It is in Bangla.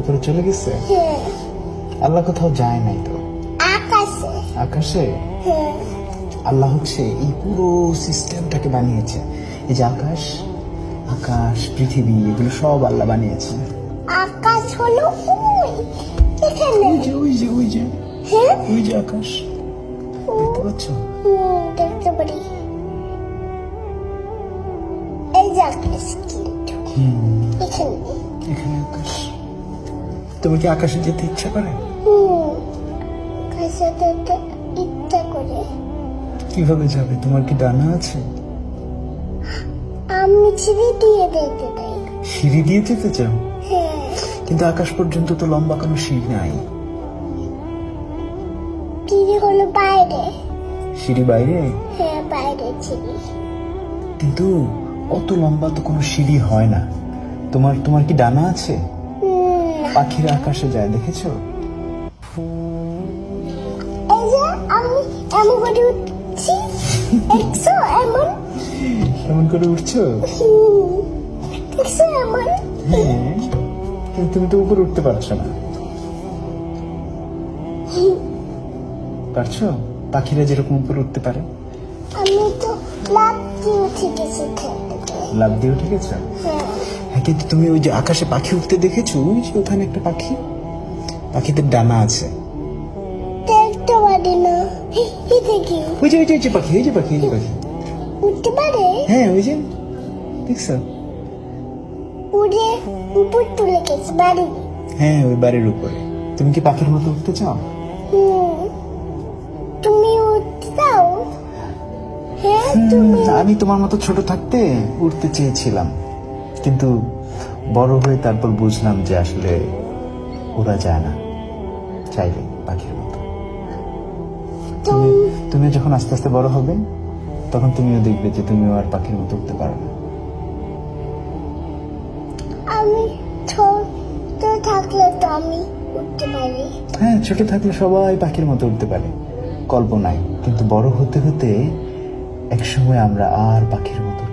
উপরে চলে গেছে? আল্লাহ কোথাও যায় নাই তো। আকাশে। আকাশে? আল্লাহ হচ্ছে এই পুরো সিস্টেমটাকে বানিয়েছে। এই যে আকাশ আকাশ পৃথিবী এগুলো সব আল্লাহ বানিয়েছে। আকাশ হলো উই এখানে। ওই যে ওই যে ওই যে। হ্যাঁ? ওই যে আকাশ। দেখতে পাচ্ছ? দেখতে পারি। এই যে আকাশ এখানে। এখানে আকাশ। তোমার কি আকাশে যেতে ইচ্ছা করে? যেতে ইচ্ছা করে। কীভাবে যাবে? তোমার কি ডানা আছে? আমি ছিঁড়ে দিয়ে দেখতে চাই। সিঁড়ি দিয়ে যেতে চাও? হ্যাঁ। কিন্তু আকাশ পর্যন্ত তো লম্বা কোনো সিঁড়ি নাই। চিড়ি হলো বাইরে। সিঁড়ি বাইরে? হ্যাঁ বাইরে চিড়ি কিন্তু অত লম্বা তো কোনো সিঁড়ি হয় না। তোমার তোমার কি ডানা আছে? পাখিরা আকাশে যায় দেখেছ? এই যে আমি এমন করে উঠছি। দেখছ এমন? কেমন করে উঠছো? দেখছ এমন? হ্যাঁ কিন্তু তুমি তো উপরে উঠতে পারছ না। পারছ? পাখিরা যেরকম উপরে উঠতে পারে। আমি তো লাভ দিয়ে উঠে গেছি। লাভ দিয়ে উঠে গেছো? হ্যাঁ। কিন্তু তুমি ওই যে আকাশে পাখি উঠতে দেখেছ? ওই যে ওখানে একটা পাখি। পাখিদের ডানা আছে। দেখতে পারি না। দেখি ওই যে ওই যে পাখি ওই যে পাখি ওই যে পাখি। উঠতে পারে? হ্যাঁ ওই যে। দেখছ উড়ে উপর তুলে গেছে বাড়ি। হ্যাঁ ওই বাড়ির উপরে। তুমি কি পাখির মতো উঠতে চাও? তুমি উঠতে চাও হ্যাঁ তুমি আমি তোমার মতো ছোট থাকতে উঠতে চেয়েছিলাম। কিন্তু বড় হয়ে তারপর বুঝলাম যে আসলে ওরা যায় না। চাইলে পাখির মতো। তুমি তুমি যখন আস্তে আস্তে বড় হবে তখন তুমিও দেখবে যে তুমিও আর পাখির মতো উঠতে পারো না। আমি ছোট থাকলে তো আমি উঠতে পারি। হ্যাঁ ছোট থাকলে সবাই পাখির মতো উঠতে পারে। কল্পনায়। কিন্তু বড় হতে হতে একসময় আমরা আর পাখির মতো